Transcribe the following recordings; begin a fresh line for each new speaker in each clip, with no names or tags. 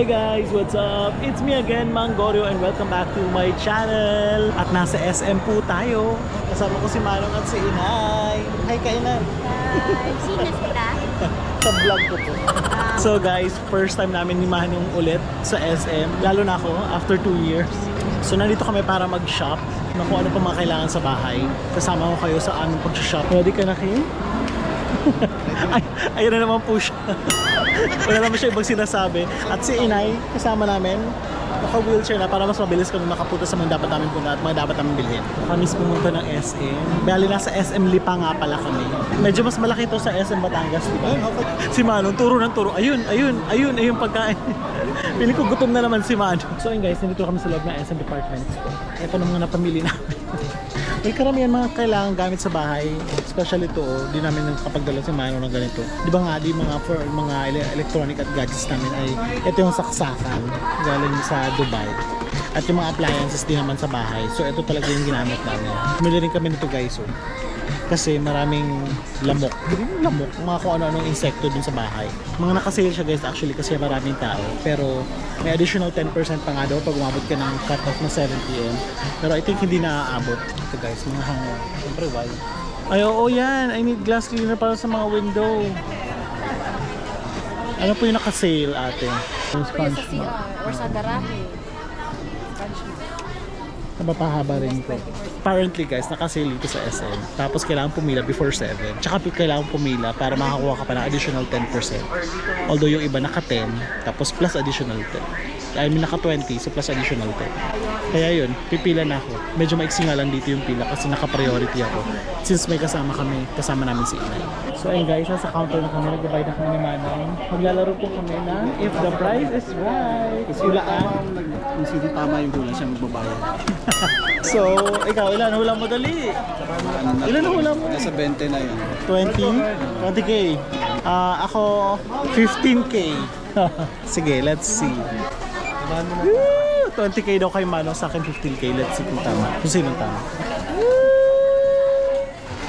Hey guys, what's up? It's me again, Mangorio and welcome back to my channel. At nasa SM po tayo. Kasama ko si Manong at si Inay. Hi kainan.
Hi, sino sila?
Sa vlog ko po. So guys, first time namin ni Manong ulit sa SM. Lalo na ako, after 2 years. So nandito kami para mag-shop na kung ano pa mga kailangan sa bahay. Kasama ko kayo sa aming pag-shop. Ready ka na kayo? Ay, ayun na naman po siya. Wala naman siya ibang sinasabi. At si Inay, kasama namin, naka-wheelchair na para mas mabilis kami makapunta sa mga dapat namin punta at mga dapat namin bilhin. Kami pumunta ng SM. Bali nasa SM Lipa nga pala kami. Medyo mas malaki ito sa SM Batangas, di ba? Si Manong, turo ng turo. Ayun, ayun, ayun, ayun pagkain. Pili ko gutom na naman si Manong. So ayun guys, nandito kami sa loob ng SM Department. Ito ng mga napamili namin. May karamihan mga kailangan gamit sa bahay. Especially ito, oh, di namin nakapagdala si Mano ng ganito. Di ba nga, di mga for mga ele- electronic at gadgets namin ay ito yung saksakan galing sa Dubai. At yung mga appliances din naman sa bahay. So ito talaga yung ginamit namin. Bumili rin kami nito guys. Oh. Kasi maraming lamok. Lamok, mga kung ano-anong insekto dun sa bahay. Mga nakasale siya guys actually kasi maraming tao. Pero may additional 10% pa nga daw pag umabot ka ng cut-off na 7pm. Pero I think hindi na-aabot. Ito guys, mga hango. Siyempre why? Ay, oo yan. I need glass cleaner para sa mga window. Ano po yung nakasale ate? Yung sponge
sa CR or sa garahe.
Napapahaba rin po. Apparently guys, nakasale dito sa SM. Tapos kailangan pumila before 7. Tsaka kailangan pumila para makakuha ka pa ng additional 10%. Although yung iba naka 10, tapos plus additional 10. I mean naka 20, so plus additional 10. Kaya yun, pipila na ako. Medyo maiksi nga lang dito yung pila kasi naka-priority ako. Since may kasama kami, kasama namin si Inay. So ayun guys, nasa counter na kami, nag-divide na kami ni Manong. Maglalaro po kami ng If the Price is Right. Hulaan.
Kung sino tama yung hula siya magbabayad.
So, ikaw, ilan hula mo dali?
Ano na,
Ilan ang hula mo?
Nasa 20 na yun.
20? 20k. Ah, ako, 15k. Sige, let's see. Woo! 20k daw kay Manong, sa akin 15k. Let's see kung tama. Kung sino tama.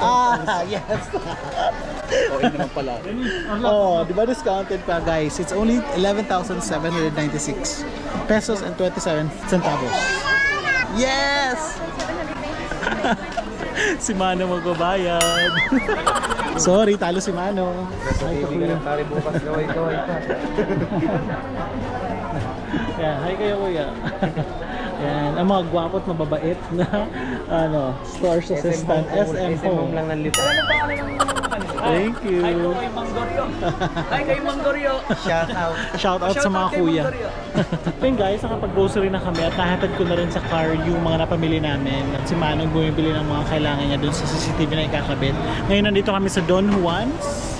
Ah, yes.
Okay naman pala.
oh, di ba discounted pa guys? It's only 11,796 pesos and 27 centavos. Yes! si Mano magbabayad. Sorry, talo si Mano. Kuya.
Pare bukas gaway-gaway pa.
Yan, hi kayo kuya. Yan, ang mga gwapo at mababait na ano, stores assistant, SM Home.
lang ng lito.
Thank you.
Hi kay Manggoryo.
Shout out.
Shout out sa mga kuya. Yun guys, nakapag-grocery na kami at nahatid ko na rin sa car yung mga napamili namin. At si Manong bumibili ng mga kailangan niya dun sa CCTV na ikakabit. Ngayon nandito kami sa Don Juan's.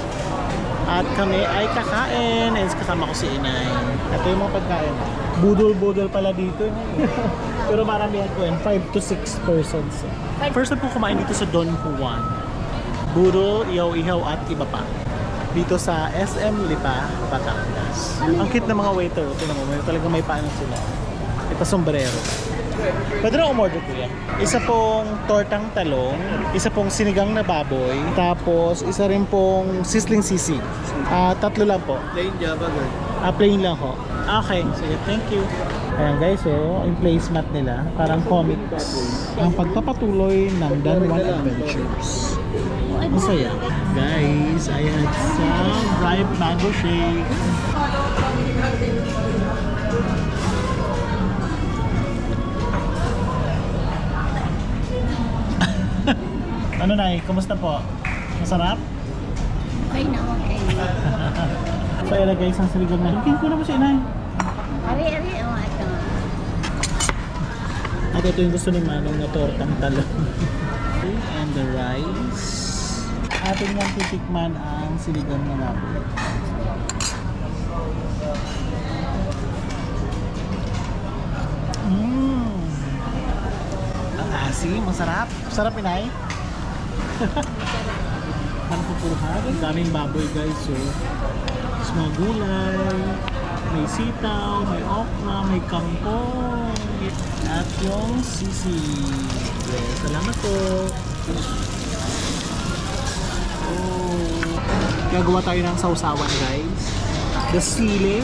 At kami ay kakain. And kasama ko si Inay. Ito yung mga pagkain. Budol-budol pala dito. Pero maramihan ko yan. 5 to 6 persons. First time po kumain dito sa Don Juan. Budol, ihaw-ihaw at iba pa dito sa SM Lipa, Batangas. Ang cute ng mga waiter, tingnan mo, may talaga may paano sila. Ito sombrero. Pwede na umorder kuya. Isa pong tortang talong, isa pong sinigang na baboy, tapos isa rin pong sizzling sisig. Ah, tatlo lang po.
Plain Java girl.
Ah, plain lang ho. Okay, sige, thank you. Ayan guys, so, yung placemat nila, parang comics. Ang pagpapatuloy ng Dan One Adventures. Masaya. Guys, I had some ripe mango shake. Ano na Kumusta po? Masarap?
Okay na, okay.
So, ayan na guys, ang siligang na. King ko na mo si inay.
Ari, ari, oh, ito.
At ito yung gusto ni Manong na tortang talong. And the rice. Atin lang titikman ang sinigang na baboy. Mmm! Ang asim, masarap. Sarap inay. Ang pupurhan. Ang daming baboy guys. So, Tapos mga gulay. May sitaw, may okra, may kangkong. At yung sisi. Yes, salamat po. Oh. Gagawa tayo ng sausawan guys. The sili.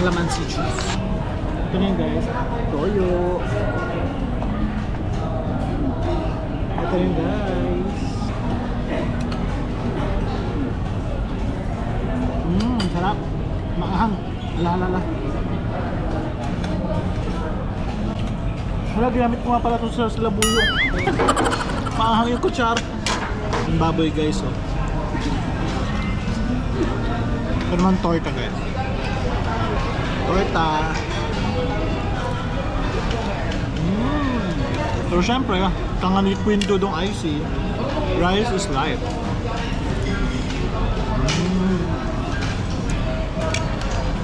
Calamansi juice. Ito na guys. Toyo. Ito yun guys. Maahang. Ala, ala, ala. Wala, ginamit ko nga pala ito sa labuyo. Maahang yung kutsara. Yung baboy guys, oh. Ito naman torta guys. Torta. Mmm. Pero syempre, ah, tangan ni Queen Dudong Icy, rice is life.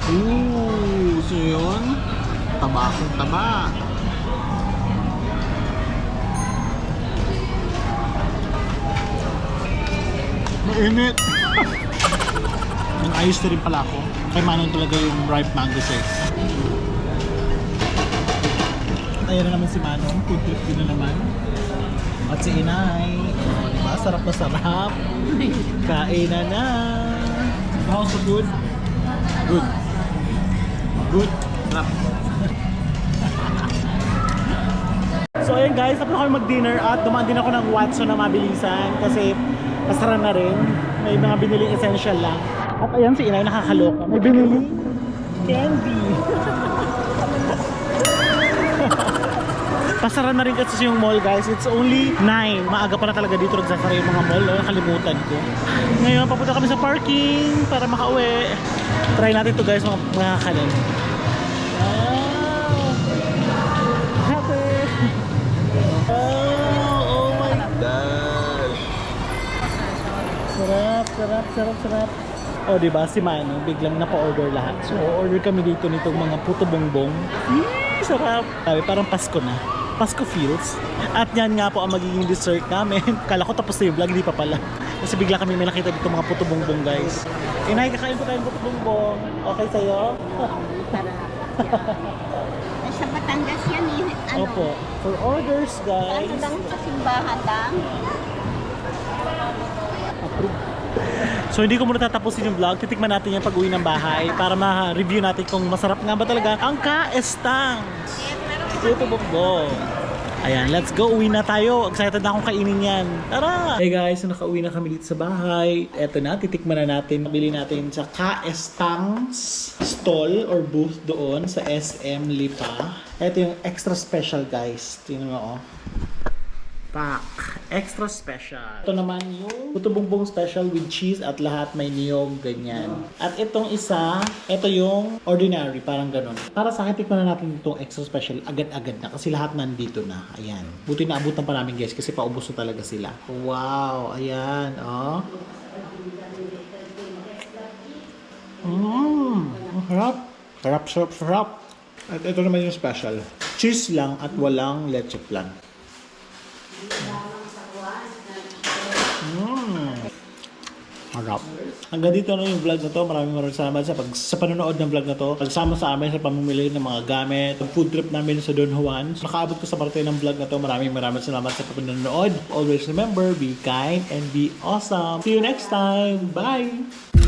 Ooh, so yun, taba akong taba. Mainit. Ayos na rin pala ako. Kay Manong talaga yung ripe mango shake. At ayan na naman si Manong. Food trip din na naman. At si Inay. Oh, diba? Sarap na sarap. Kain na na. How's the food? Good. Good. Sarap. So ayun guys, tapos kami mag-dinner at dumaan din ako ng Watson na mabilisan kasi pasara na rin. May mga binili essential lang. At ayan si Inay nakakaloka. May binili candy. Pasara na rin kasi yung mall guys. It's only 9. Maaga pa na talaga dito nagsasara yung mga mall. Oh, nakalimutan ko. Ngayon papunta kami sa parking para makauwi. Try natin to guys mga, mga kakanin. Sarap, sarap, sarap, sarap. O, oh, di ba si Mano, biglang napa-order lahat. So, order kami dito nitong mga puto bongbong. Mm, sarap. Sabi, parang Pasko na. Pasko feels. At yan nga po ang magiging dessert namin. Kala ko tapos na yung vlog, di pa pala. Kasi bigla kami may nakita dito mga puto bongbong, guys. Inay, kakain po tayong puto bongbong. Okay sa'yo?
Para. Sa Batangas yan eh. Ano?
Opo. For orders, guys.
Ano lang sa simbahan lang?
So hindi ko muna tatapusin yung vlog. Titikman natin yung pag-uwi ng bahay para ma-review natin kung masarap nga ba talaga ang kaestang. Ito bugbo. Ayan, let's go. Uwi na tayo. Excited na akong kainin yan. Tara! Hey guys, so nakauwi na kami dito sa bahay. Eto na, titikman na natin. Mabili natin sa Kaestang's stall or booth doon sa SM Lipa. Ito yung extra special guys. Tingnan mo oh. Pak. Extra special. Ito naman yung puto bongbong special with cheese at lahat may niyog, ganyan. At itong isa, ito yung ordinary, parang ganun. Para sa akin, tikman na natin itong extra special agad-agad na kasi lahat nandito na. Ayan. Buti na abutan pa namin guys kasi paubos na talaga sila. Wow, ayan, oh. Mmm, ang sarap. Sarap, sarap. At ito naman yung special. Cheese lang at walang leche flan. Mm. Harap. Hanggang dito na yung vlog na to. Maraming maraming salamat sa, pag, sa panonood ng vlog na to. Pagsama sa amin sa pamimili ng mga gamit. Ang food trip namin sa Don Juan. So, nakaabot ko sa parte ng vlog na to. Maraming maraming salamat sa panonood. Always remember, be kind and be awesome. See you next time. Bye!